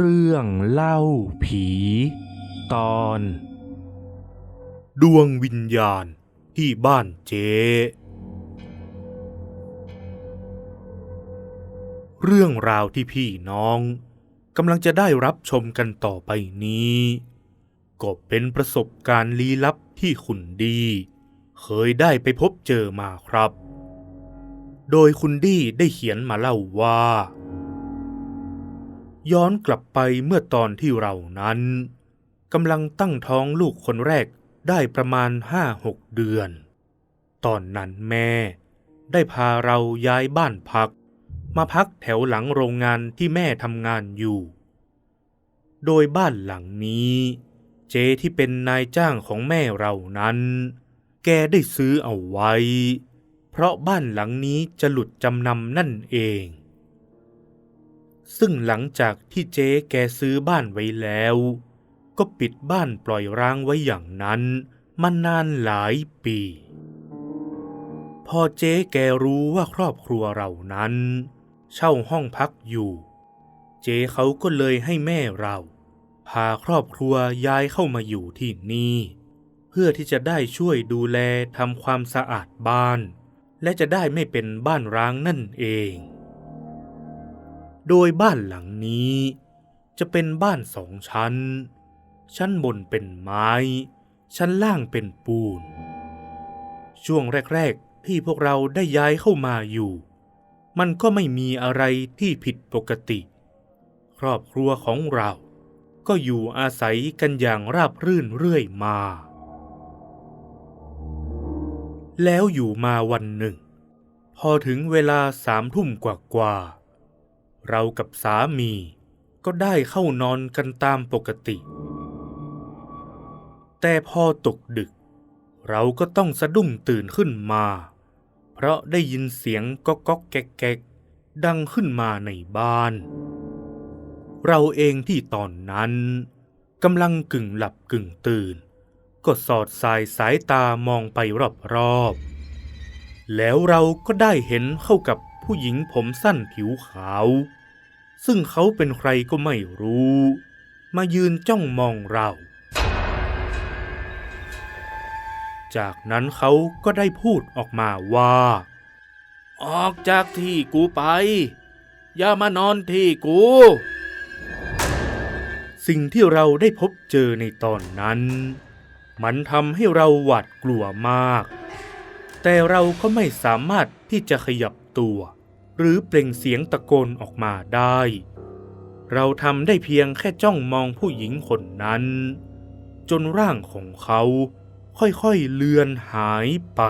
เรื่องเล่าผี ตอน ดวงวิญญาณที่บ้านเจเรื่องราวที่พี่น้องกำลังจะได้รับชมกันต่อไปนี้ ก็เป็นประสบการณ์ลี้ลับที่คุณดี เคยได้ไปพบเจอมาครับ โดยคุณดีได้เขียนมาเล่าว่า ย้อนกลับไปเมื่อตอนที่เรานั้นกำลังตั้งท้องลูกคนแรกได้ประมาณห้าหกเดือน ตอนนั้นแม่ ได้พาเราย้ายบ้านพัก มาพักแถวหลังโรงงานที่แม่ทำงานอยู่ โดยบ้านหลังนี้ เจที่เป็นนายจ้างของแม่เรานั้น แกได้ซื้อเอาไว้ เพราะบ้านหลังนี้จะหลุดจำนำนั่นเอง ซึ่งหลังจากที่เจ๊แกซื้อบ้านไว้แล้ว ก็ปิดบ้านปล่อยร้างไว้อย่างนั้นมานานหลายปี พอเจ๊แกรู้ว่าครอบครัวเรานั้น เช่าห้องพักอยู่ เจ๊เขาก็เลยให้แม่เรา พาครอบครัวย้ายเข้ามาอยู่ที่นี่ เพื่อที่จะได้ช่วยดูแลทำความสะอาดบ้าน และจะได้ไม่เป็นบ้านร้างนั่นเอง โดยบ้านหลังนี้ จะเป็นบ้านสองชั้น ชั้นบนเป็นไม้ ชั้นล่างเป็นปูน ช่วงแรก ๆ ที่พวกเราได้ย้ายเข้ามาอยู่ มันก็ไม่มีอะไรที่ผิดปกติ ครอบครัวของเราก็อยู่อาศัยกันอย่างราบรื่นเรื่อยมา แล้วอยู่มาวันหนึ่ง พอถึงเวลาสามทุ่มกว่าๆ เรากับสามี ก็ได้เข้านอนกันตามปกติ แต่พอตกดึก เราก็ต้องสะดุ้งตื่นขึ้นมา เพราะได้ยินเสียงก๊อกก๊อกแก๊กแก๊กดังขึ้นมาในบ้าน เราเองที่ตอนนั้นกำลังกึ่งหลับกึ่งตื่น ก็สอดสายสายตามองไปรอบๆ แล้วเราก็ได้เห็นเข้ากับ ผู้หญิงผมสั้นผิวขาว ซึ่งเขาเป็นใครก็ไม่รู้ มายืนจ้องมองเรา จากนั้นเขาก็ได้พูดออกมาว่า ออกจากที่กูไป อย่ามานอนที่กู สิ่งที่เราได้พบเจอในตอนนั้น มันทำให้เราหวาดกลัวมากแต่เราก็ไม่สามารถที่จะขยับตัว หรือเปล่งเสียงตะโกนออกมาได้ เราทำได้เพียงแค่จ้องมองผู้หญิงคนนั้น จนร่างของเขาค่อยๆเลือนหายไป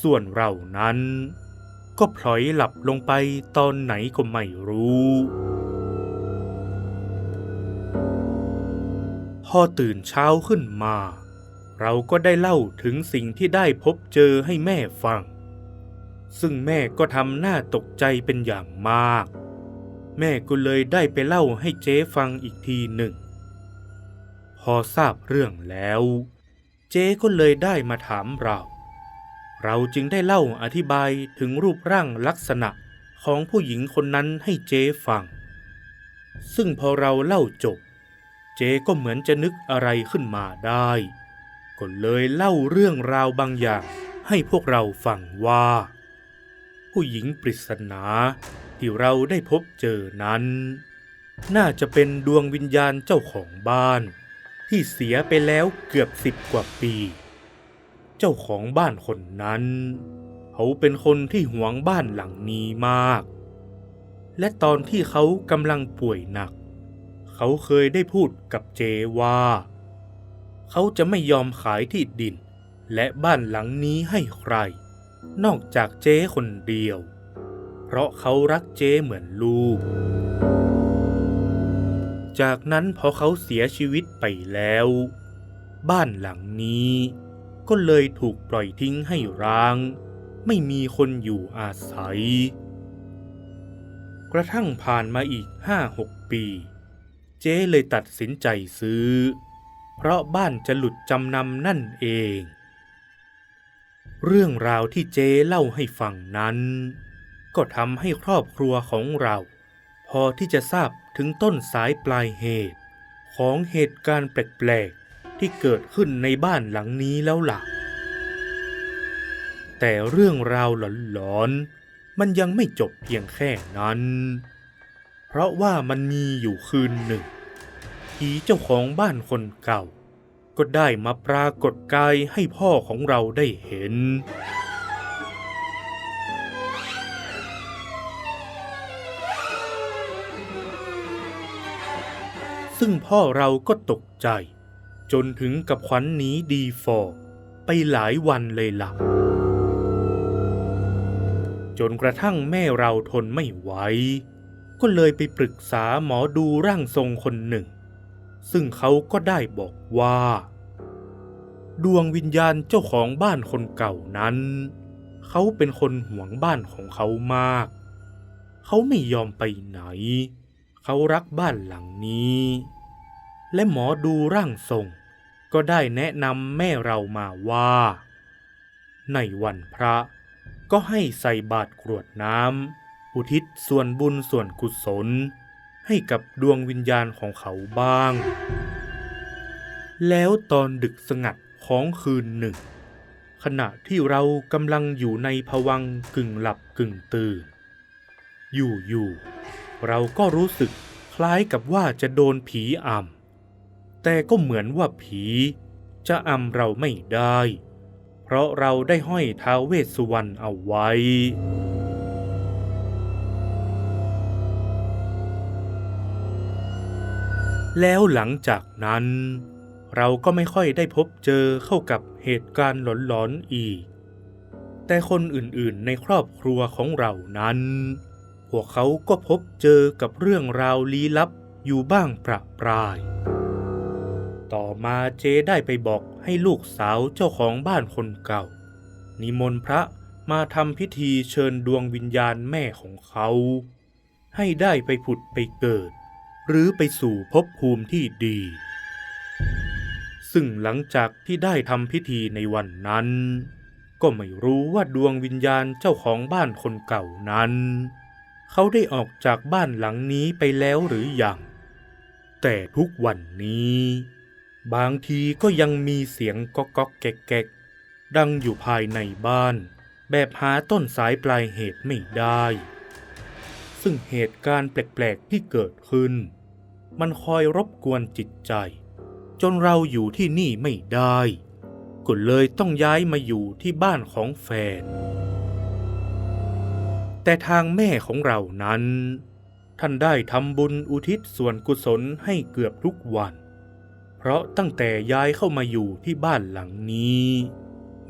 ส่วนเรานั้น ก็พลอยหลับลงไปตอนไหนก็ไม่รู้ พอตื่นเช้าขึ้นมา เราก็ได้เล่าถึงสิ่งที่ได้พบเจอให้แม่ฟัง ซึ่งแม่ก็ทำหน้าตกใจเป็นอย่างมาก แม่ก็เลยได้ไปเล่าให้เจ๊ฟังอีกทีหนึ่ง พอทราบเรื่องแล้ว เจ๊ก็เลยได้มาถามเรา เราจึงได้เล่าอธิบายถึงรูปร่างลักษณะของผู้หญิงคนนั้นให้เจ๊ฟัง ซึ่งพอเราเล่าจบ เจ๊ก็เหมือนจะนึกอะไรขึ้นมาได้ ก็เลยเล่าเรื่องราวบางอย่างให้พวกเราฟังว่า ผู้หญิงปริศนาที่เราได้พบเจอนั้น น่าจะเป็นดวงวิญญาณเจ้าของบ้าน ที่เสียไปแล้วเกือบสิบกว่าปี เจ้าของบ้านคนนั้น เขาเป็นคนที่หวงบ้านหลังนี้มาก และตอนที่เขากำลังป่วยหนัก เขาเคยได้พูดกับเจว่า เขาจะไม่ยอมขายที่ดิน และบ้านหลังนี้ให้ใคร นอกจากเจ๊คนเดียว เพราะเขารักเจ๊เหมือนลูก จากนั้นพอเขาเสียชีวิตไปแล้ว บ้านหลังนี้ ก็เลยถูกปล่อยทิ้งให้ร้าง ไม่มีคนอยู่อาศัย กระทั่งผ่านมาอีกห้าหกปี เจ๊เลยตัดสินใจซื้อ เพราะบ้านจะหลุดจำนำนั่นเอง เรื่องราวที่เจ๊เล่าให้ฟังนั้น ก็ทำให้ครอบครัวของเราพพอที่จะทราบถึงต้นสายปลายเหตุ ของเหตุการณ์แปลกๆที่เกิดขึ้นในบ้านหลังนี้แล้วล่ะ แต่เรื่องราวหลอนๆมันยังไม่จบเพียงแค่นั้น เพราะว่ามันมีอยู่คืนหนึ่งผีเจ้าของบ้านคนเก่า ก็ได้มาปรากฏกายให้พ่อของเราได้เห็น ซึ่งพ่อเราก็ตกใจ จนถึงกับขวัญหนีดีฟอไปหลายวันเลยล่ะจนกระทั่งแม่เราทนไม่ไหวก็เลยไปปรึกษาหมอดูร่างทรงคนหนึ่ง ซึ่งเขาก็ได้บอกว่า ดวงวิญญาณเจ้าของบ้านคนเก่านั้น เขาเป็นคนห่วงบ้านของเขามาก เขาไม่ยอมไปไหน เขารักบ้านหลังนี้ และหมอดูร่างทรงก็ได้แนะนำแม่เรามาว่า ในวันพระก็ให้ใส่บาตรกรวดน้ำอุทิศส่วนบุญส่วนกุศล ให้กับดวงวิญญาณของเขาบ้าง แล้วตอนดึกสงัด ของคืนหนึ่ง ขณะที่เรากำลังอยู่ในภวังกึ่งหลับกึ่งตื่น อยู่ๆเราก็รู้สึกคล้ายกับว่าจะโดนผีอำแต่ก็เหมือนว่าผีจะอำเราไม่ได้ เพราะเราได้ห้อยท้าเวสสุวรรณเอาไว้ แล้วหลังจากนั้น เราก็ไม่ค่อยได้พบเจอเข้ากับเหตุการณ์หลอนๆอีก แต่คนอื่นๆในครอบครัวของเรานั้น พวกเขาก็พบเจอกับเรื่องราวลี้ลับอยู่บ้างประปราย ต่อมาเจได้ไปบอกให้ลูกสาวเจ้าของบ้านคนเก่า นิมนต์พระมาทำพิธีเชิญดวงวิญญาณแม่ของเขา ให้ได้ไปผุดไปเกิด หรือไปสู่ภพภูมิที่ดี ซึ่งหลังจากที่ได้ทำพิธีในวันนั้น ก็ไม่รู้ว่าดวงวิญญาณเจ้าของบ้านคนเก่านั้น เขาได้ออกจากบ้านหลังนี้ไปแล้วหรือยัง แต่ทุกวันนี้ บางทีก็ยังมีเสียงก๊อกก๊อกแกกแกกดังอยู่ภายในบ้าน แบบหาต้นสายปลายเหตุไม่ได้ ซึ่งเหตุการณ์แปลกๆที่เกิดขึ้น มันคอยรบกวนจิตใจ จนเราอยู่ที่นี่ไม่ได้ก็เลยต้องย้ายมาอยู่ที่บ้านของแฟน แต่ทางแม่ของเรานั้น ท่านได้ทำบุญอุทิศส่วนกุศลให้เกือบทุกวัน เพราะตั้งแต่ย้ายเข้ามาอยู่ที่บ้านหลังนี้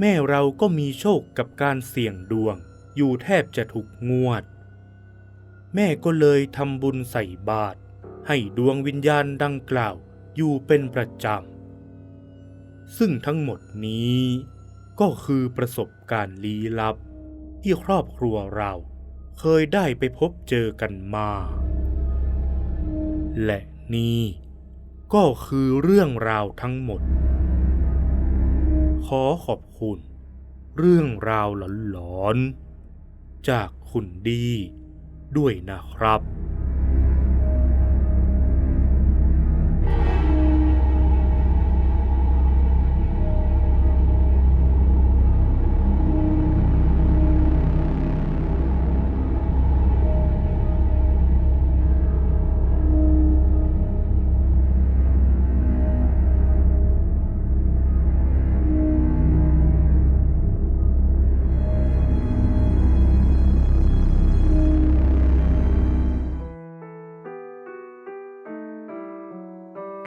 แม่เราก็มีโชคกับการเสี่ยงดวง อยู่แทบจะทุกงวด แม่ก็เลยทำบุญใส่บาตรให้ดวงวิญญาณดังกล่าว อยู่เป็นประจำ ซึ่งทั้งหมดนี้ก็คือประสบการณ์ลี้ลับ ที่ครอบครัวเราเคยได้ไปพบเจอกันมา และนี่ก็คือเรื่องราวทั้งหมด ขอขอบคุณ เรื่องราวหลอนๆจากคุณดีด้วยนะครับ